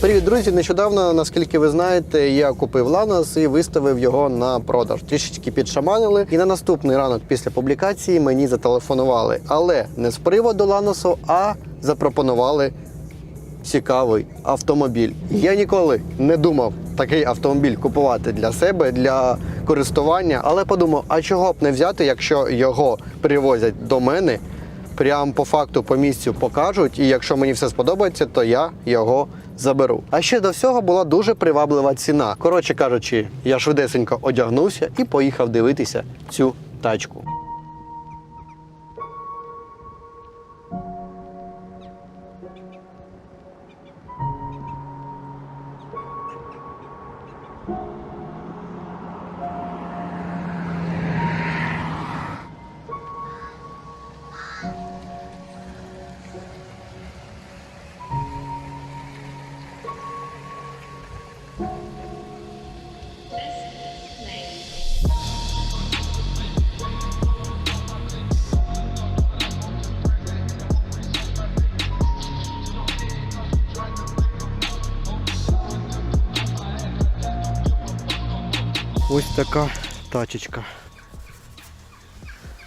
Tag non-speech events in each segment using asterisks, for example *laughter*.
Привіт, друзі! Нещодавно, наскільки ви знаєте, я купив Ланос і виставив його на продаж. Трішечки підшаманили. І на наступний ранок після публікації мені зателефонували. Але не з приводу Ланосу, а запропонували цікавий автомобіль. Я ніколи не думав такий автомобіль купувати для себе, для користування, але подумав, а чого б не взяти, якщо його привозять до мене, прямо по факту по місцю покажуть, і якщо мені все сподобається, то я його заберу. А ще до всього була дуже приваблива ціна. Коротше кажучи, я швидесенько одягнувся і поїхав дивитися цю тачку. Така тачечка.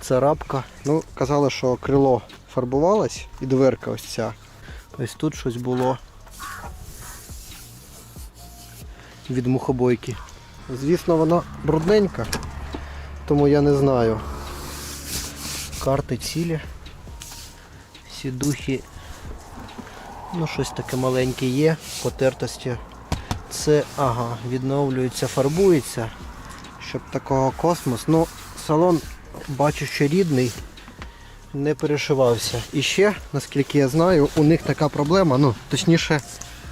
Царапка. Ну, казали, що крило фарбувалось і дверка ось ця. Ось тут щось було від мухобойки. Звісно, вона брудненька, тому я не знаю. Карти цілі. Сідухи. Ну, щось таке маленьке є, потертості. Це, ага, відновлюється, фарбується. Щоб такого космос. Ну, салон бачу, що рідний, не перешивався. І ще, наскільки я знаю, у них така проблема. Ну, точніше,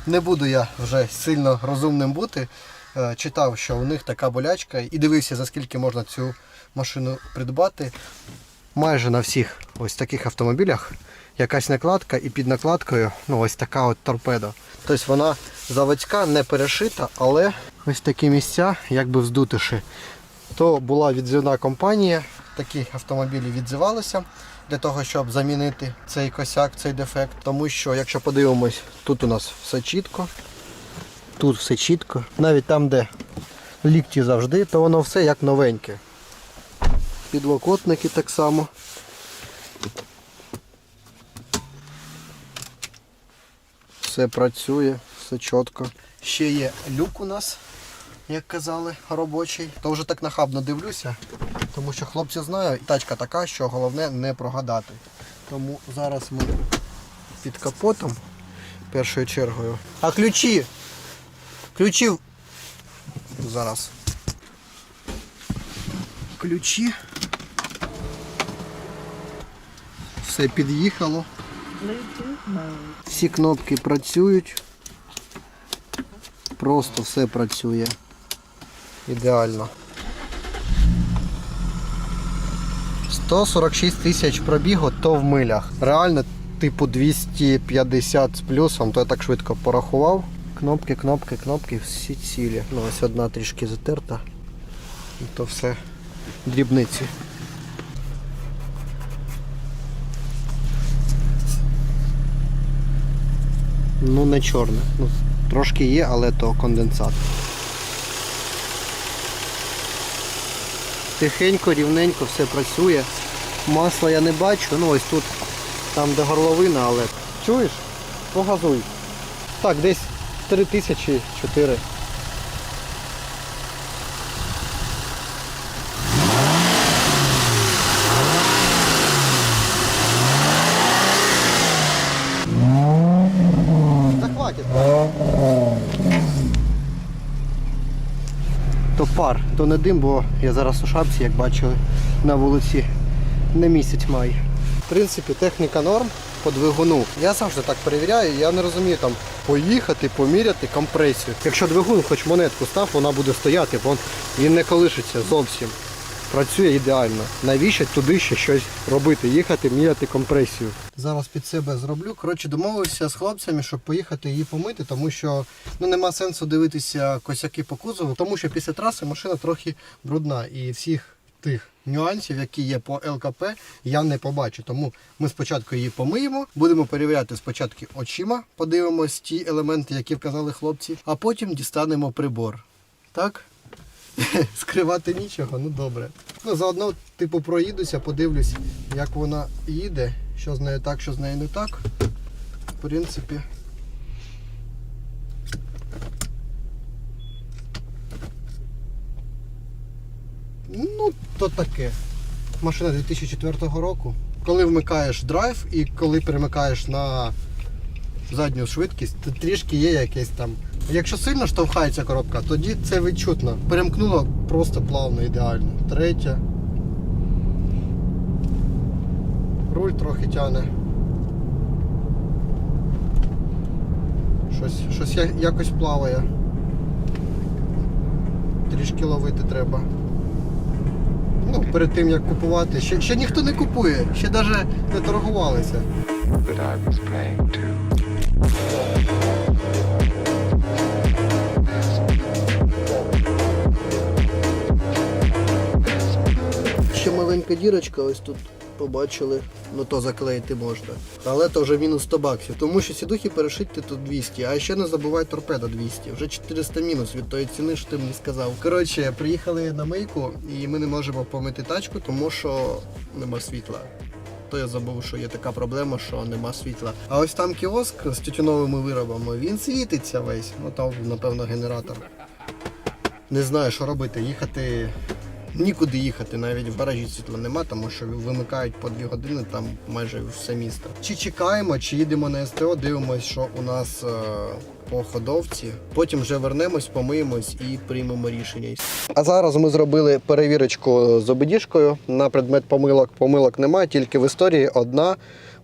не буду я вже сильно розумним бути. Е, Читав, що у них така болячка і дивився, за скільки можна цю машину придбати. Майже на всіх ось таких автомобілях якась накладка і під накладкою ну ось така от торпеда. Тобто вона заводська, не перешита, але ось такі місця, якби вздутиші. То була відзивна компанія, такі автомобілі відзивалися для того, щоб замінити цей косяк, цей дефект. Тому що, якщо подивимось, тут у нас все чітко, тут все чітко. Навіть там, де лікті завжди, то воно все як новеньке. Підлокотники так само. Все працює, все чітко. Ще є люк у нас, як казали, робочий. То вже так нахабно дивлюся, тому що хлопці знають, тачка така, що головне не прогадати. Тому зараз ми під капотом першою чергою. А ключі! Ключі зараз. Ключі. Все під'їхало. Всі кнопки працюють. Просто все працює. Ідеально. 146 тисяч пробігу, то в милях. Реально, типу 250 з плюсом, то я так швидко порахував. Кнопки, кнопки, кнопки, всі цілі. Ну, ось одна трішки затерта. І то все дрібниці. Ну не чорне. Ну, трошки є, але то конденсат. Тихенько, рівненько все працює. Масла я не бачу, ну ось тут, там де горловина, але. Чуєш? Погазуй. Так, десь 3004. Та хватить. То пар, то не дим, бо я зараз у шапці, як бачили, на вулиці не місяць має. В принципі, техніка норм по двигуну. Я завжди так перевіряю, я не розумію там поїхати, поміряти компресію. Якщо двигун хоч монетку став, вона буде стояти, бо він не колишиться зовсім. Працює ідеально. Навіщо туди ще щось робити? Їхати, міряти компресію. Зараз під себе зроблю. Коротше, домовився з хлопцями, щоб поїхати її помити, тому що ну нема сенсу дивитися косяки по кузову, тому що після траси машина трохи брудна і всіх тих нюансів, які є по ЛКП, я не побачу. Тому ми спочатку її помиємо, будемо перевіряти спочатку очима, подивимось ті елементи, які вказали хлопці, а потім дістанемо прибор. Так? *laughs* Скривати нічого, ну добре. Ну, заодно, типу, проїдуся, подивлюсь, як вона їде, що з нею так, що з нею не так. В принципі. Ну, то таке. Машина 2004 року. Коли вмикаєш драйв і коли перемикаєш на задню швидкість, то трішки є якесь там. Якщо сильно штовхається коробка, тоді це відчутно. Перемкнуло просто плавно, ідеально. Третя. Руль трохи тяне. Щось, щось якось плаває. Трішки ловити треба. Ну, перед тим як купувати. Ще, ще ніхто не купує, ще навіть не торгувалися. But I was маленька дірочка, ось тут побачили, ну то заклеїти можна. Але то вже мінус 100 баксів, тому що сідухи перешити тут 200, а ще не забувай торпеда 200. Вже 400 мінус від тої ціни, що ти мені сказав. Коротше, приїхали на мийку і ми не можемо помити тачку, тому що нема світла. То я забув, що є така проблема, що нема світла. А ось там кіоск з тютюновими виробами, він світиться весь. Ну там, напевно, генератор. Не знаю, що робити. Їхати нікуди їхати, навіть в гаражі світла нема, тому що вимикають по дві години там майже все місто. Чи чекаємо, чи їдемо на СТО, дивимось, що у нас е, по ходовці. Потім вже вернемось, помиємось і приймемо рішення. А зараз ми зробили перевірочку з обідішкою на предмет помилок. Помилок немає, тільки в історії одна.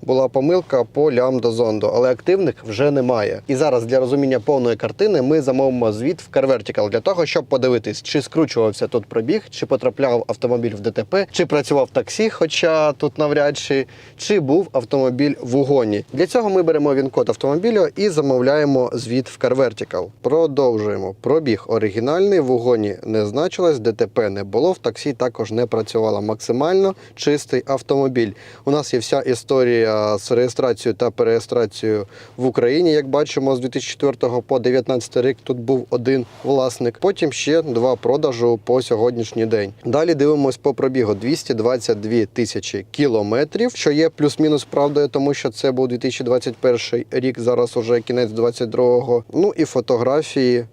Була помилка по лямбда зонду, але активних вже немає. І зараз для розуміння повної картини ми замовимо звіт в CarVertical для того, щоб подивитись, чи скручувався тут пробіг, чи потрапляв автомобіль в ДТП, чи працював таксі, хоча тут навряд чи, чи був автомобіль в угоні. Для цього ми беремо він-код автомобіля і замовляємо звіт в CarVertical. Продовжуємо. Пробіг оригінальний, в угоні не значилось, ДТП не було, в таксі також не працювала. Максимально чистий автомобіль. У нас є вся історія з реєстрацією та перереєстрацією в Україні. Як бачимо, з 2004 по 2019 рік тут був один власник. Потім ще два продажу по сьогоднішній день. Далі дивимось по пробігу 222 тисячі кілометрів, що є плюс-мінус правдою, тому що це був 2021 рік. Зараз уже кінець 22-го. Ну і фотографії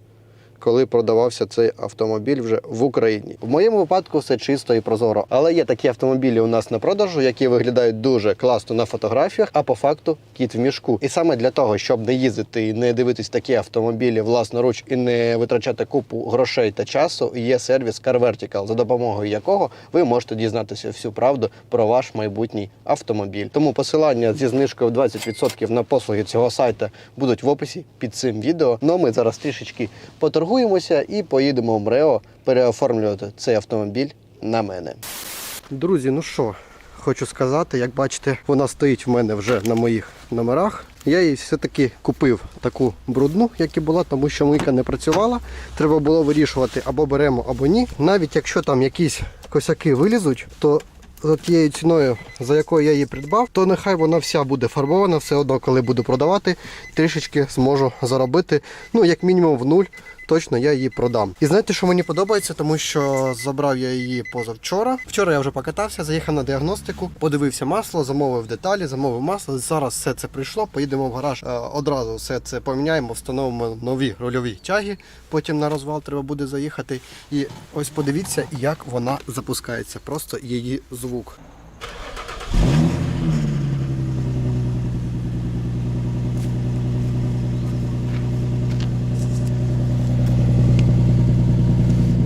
коли продавався цей автомобіль вже в Україні. В моєму випадку все чисто і прозоро. Але є такі автомобілі у нас на продажу, які виглядають дуже класно на фотографіях, а по факту кіт в мішку. І саме для того, щоб не їздити і не дивитись такі автомобілі власноруч і не витрачати купу грошей та часу, є сервіс CarVertical, за допомогою якого ви можете дізнатися всю правду про ваш майбутній автомобіль. Тому посилання зі знижкою 20% на послуги цього сайту будуть в описі під цим відео. Ну ми зараз трішечки поторгуємося і поїдемо в МРЕО переоформлювати цей автомобіль на мене. Друзі, ну що, хочу сказати, як бачите, вона стоїть в мене вже на моїх номерах. Я їй все-таки купив таку брудну, як і була, тому що мийка не працювала. Треба було вирішувати або беремо, або ні. Навіть якщо там якісь косяки вилізуть, то за тією ціною, за якою я її придбав, то нехай вона вся буде фарбована, все одно, коли буду продавати, трішечки зможу заробити. Ну, як мінімум в нуль. Точно я її продам. І знаєте, що мені подобається, тому що забрав я її позавчора. Вчора я вже покатався, заїхав на діагностику, подивився масло, замовив деталі, замовив масло. Зараз все це прийшло. Поїдемо в гараж. е, Одразу все це поміняємо, встановимо нові рульові тяги. Потім на розвал треба буде заїхати. І ось подивіться, як вона запускається. Просто її звук.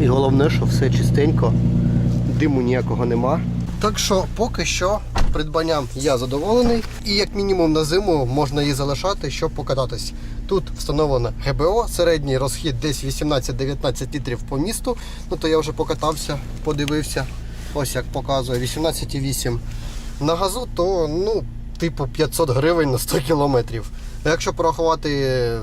І головне, що все чистенько, диму ніякого нема. Так що поки що придбанням я задоволений. І як мінімум на зиму можна її залишати, щоб покататись. Тут встановлено ГБО, середній розхід десь 18-19 літрів по місту. Ну то я вже покатався, подивився. Ось як показує 18,8 на газу, то ну, типу 500 гривень на 100 кілометрів. А якщо порахувати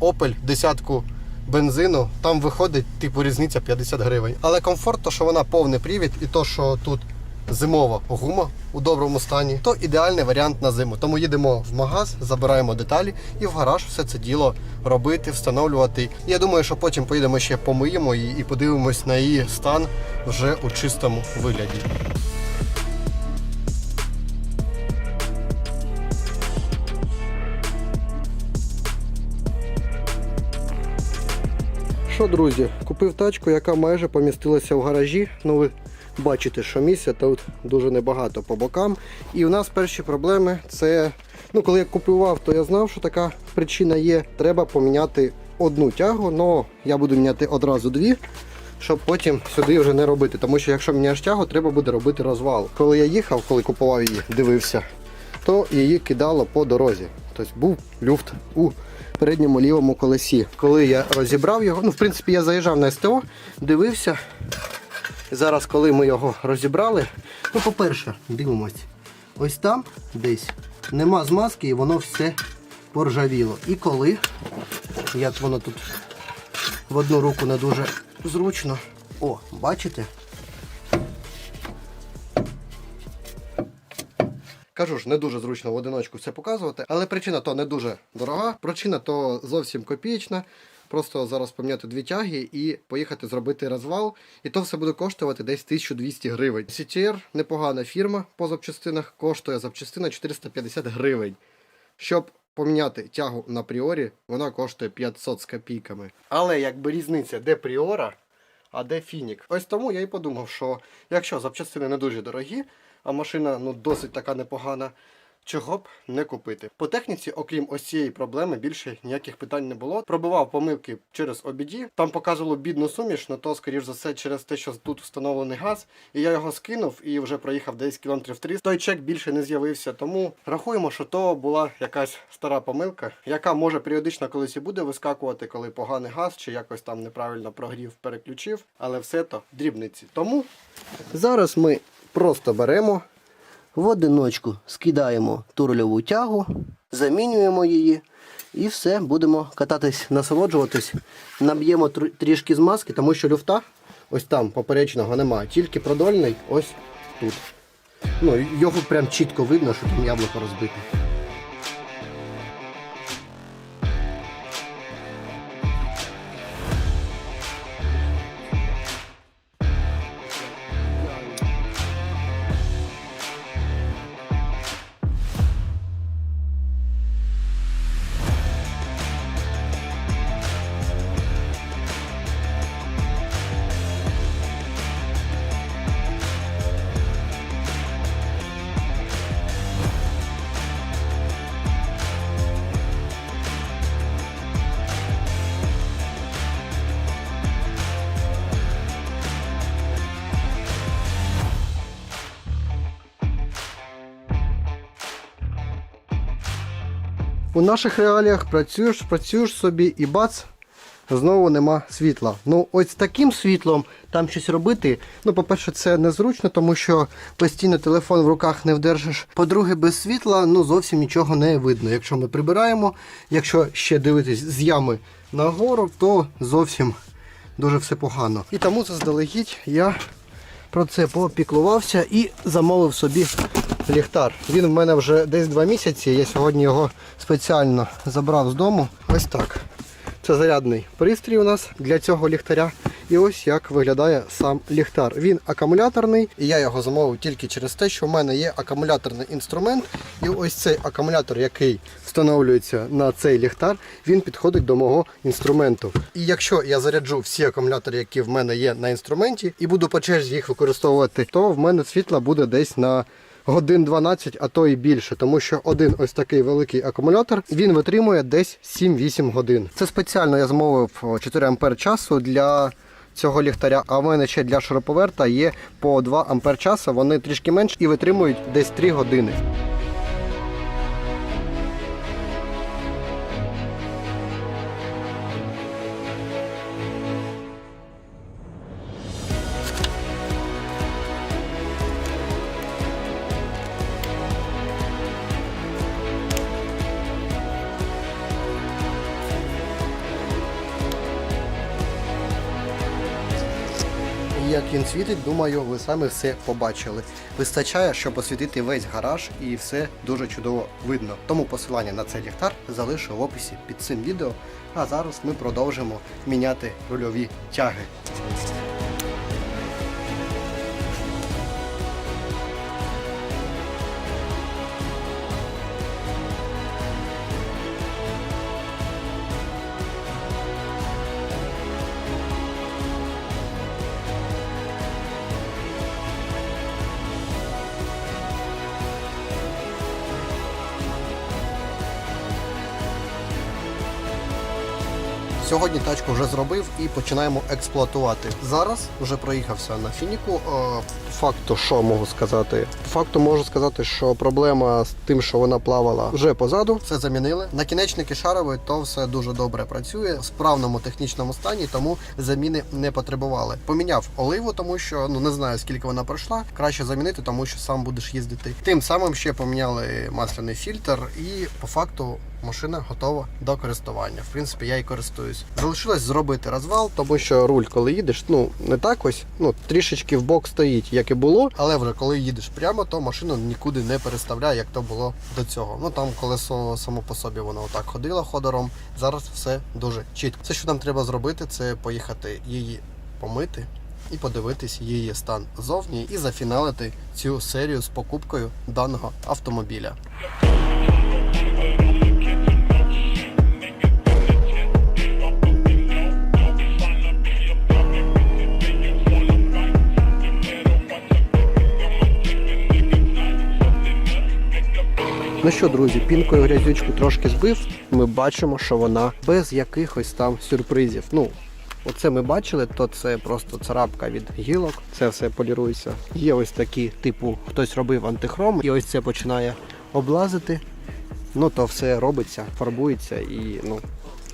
Opel десятку бензину, там виходить типу різниця 50 гривень. Але комфорт, то що вона повний привід, і то, що тут зимова гума у доброму стані, то ідеальний варіант на зиму. Тому їдемо в магаз, забираємо деталі і в гараж все це діло робити, встановлювати. Я думаю, що потім поїдемо ще помиємо її і подивимось на її стан вже у чистому вигляді. Що, друзі, купив тачку, яка майже помістилася в гаражі. Ну, ви бачите, що місця тут дуже небагато по бокам. І у нас перші проблеми це. Ну, коли я купував, то я знав, що така причина є. Треба поміняти одну тягу, але я буду міняти одразу дві, щоб потім сюди вже не робити. Тому що якщо міняєш тягу, треба буде робити розвал. Коли я їхав, коли купував її, дивився, то її кидало по дорозі. Тобто був люфт у передньому лівому колесі. Коли я розібрав його, ну в принципі я заїжджав на СТО, дивився. Зараз, коли ми його розібрали, ну, по-перше, дивимось, ось там десь нема змазки і воно все поржавіло. І коли, як воно тут в одну руку не дуже зручно. О, бачите? Кажу ж, не дуже зручно в одиночку все показувати, але причина то не дуже дорога, причина то зовсім копієчна. Просто зараз поміняти дві тяги і поїхати зробити розвал. І то все буде коштувати десь 1200 гривень. CTR непогана фірма по запчастинах, коштує запчастина 450 гривень. Щоб поміняти тягу на пріорі, вона коштує 500 з копійками. Але якби різниця, де пріора, а де фінік. Ось тому я і подумав, що якщо запчастини не дуже дорогі, а машина ну досить така непогана. Чого б не купити. По техніці, окрім ось цієї проблеми, більше ніяких питань не було. Пробивав помилки через обіді. Там показувало бідну суміш, на то, скоріш за все, через те, що тут встановлений газ. І я його скинув і вже проїхав десь кілометрів 300. Той чек більше не з'явився. Тому рахуємо, що то була якась стара помилка, яка може періодично колись і буде вискакувати, коли поганий газ чи якось там неправильно прогрів, переключив. Але все то дрібниці. Тому зараз ми просто беремо. В одиночку скидаємо турльову тягу, замінюємо її і все, будемо кататись, насолоджуватись. Наб'ємо трішки змазки, тому що люфта ось там поперечного немає, тільки продольний ось тут. Ну, його прям чітко видно, що там яблуко розбите. У наших реаліях працюєш, працюєш собі і бац, знову нема світла. Ну, ось таким світлом там щось робити. Ну, по-перше, це незручно, тому що постійно телефон в руках не вдержиш. По-друге, без світла ну зовсім нічого не видно. Якщо ми прибираємо, якщо ще дивитись з ями нагору, то зовсім дуже все погано. І тому заздалегідь я про це попіклувався і замовив собі ліхтар. Він в мене вже десь два місяці. Я сьогодні його спеціально забрав з дому. Ось так. Це зарядний пристрій у нас для цього ліхтаря. І ось як виглядає сам ліхтар. Він акумуляторний, і я його замовив тільки через те, що в мене є акумуляторний інструмент. І ось цей акумулятор, який встановлюється на цей ліхтар, він підходить до мого інструменту. І якщо я заряджу всі акумулятори, які в мене є на інструменті, і буду по черзі їх використовувати, то в мене світла буде десь на годин 12, а то і більше, тому що один ось такий великий акумулятор він витримує десь 7-8 годин. Це спеціально я замовив о, 4 ампер часу для цього ліхтаря. А в мене ще для шуруповерта є по 2 ампер часу. Вони трішки менш і витримують десь 3 години. Світить, думаю, ви самі все побачили. Вистачає, щоб освітити весь гараж і все дуже чудово видно. Тому посилання на цей ліхтар залишу в описі під цим відео. А зараз ми продовжимо міняти рульові тяги. Сьогодні тачку вже зробив і починаємо експлуатувати. Зараз вже проїхався на фініку. Факту, що можу сказати? Факту можу сказати, що проблема з тим, що вона плавала вже позаду. Все замінили. Накінечники шарові, то все дуже добре працює в справному технічному стані, тому заміни не потребували. Поміняв оливу, тому що ну не знаю скільки вона пройшла. Краще замінити, тому що сам будеш їздити. Тим самим ще поміняли масляний фільтр, і по факту машина готова до користування. В принципі, я і користуюсь. Залишилось зробити розвал, тому що руль, коли їдеш, ну не так ось, ну трішечки в бок стоїть, як і було. Але вже коли їдеш прямо, то машина нікуди не переставляє, як то було до цього. Ну там колесо само по собі воно отак ходило ходором. Зараз все дуже чітко. Все, що нам треба зробити, це поїхати її помити. І подивитись її стан зовні і зафіналити цю серію з покупкою даного автомобіля. Ну що, друзі, пінкою грязючку трошки збив. Ми бачимо, що вона без якихось там сюрпризів. Ну, оце ми бачили, то це просто царапка від гілок. Це все полірується. Є ось такі, типу, хтось робив антихром, і ось це починає облазити. Ну то все робиться, фарбується і ну.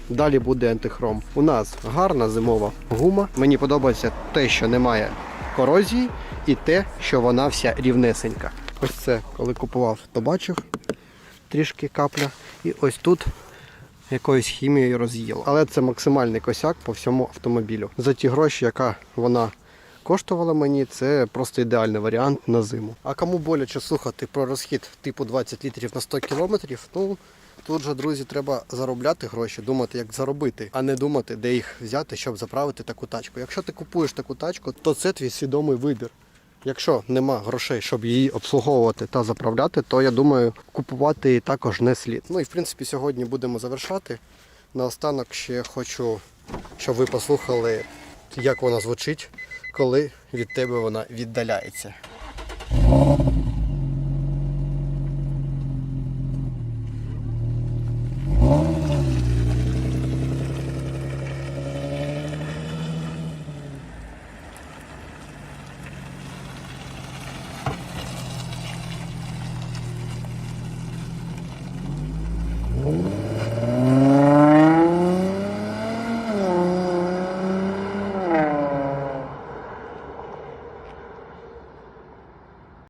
Далі буде антихром. У нас гарна зимова гума. Мені подобається те, що немає корозії, і те, що вона вся рівнесенька. Ось це, коли купував, то бачив трішки капля. І ось тут якоюсь хімією роз'їло. Але це максимальний косяк по всьому автомобілю. За ті гроші, яка вона коштувала мені, це просто ідеальний варіант на зиму. А кому боляче слухати про розхід типу 20 літрів на 100 кілометрів, ну тут же, друзі, треба заробляти гроші, думати, як заробити, а не думати, де їх взяти, щоб заправити таку тачку. Якщо ти купуєш таку тачку, то це твій свідомий вибір. Якщо нема грошей, щоб її обслуговувати та заправляти, то я думаю, купувати її також не слід. Ну і в принципі сьогодні будемо завершати. Наостанок ще хочу, щоб ви послухали, як вона звучить, коли від тебе вона віддаляється.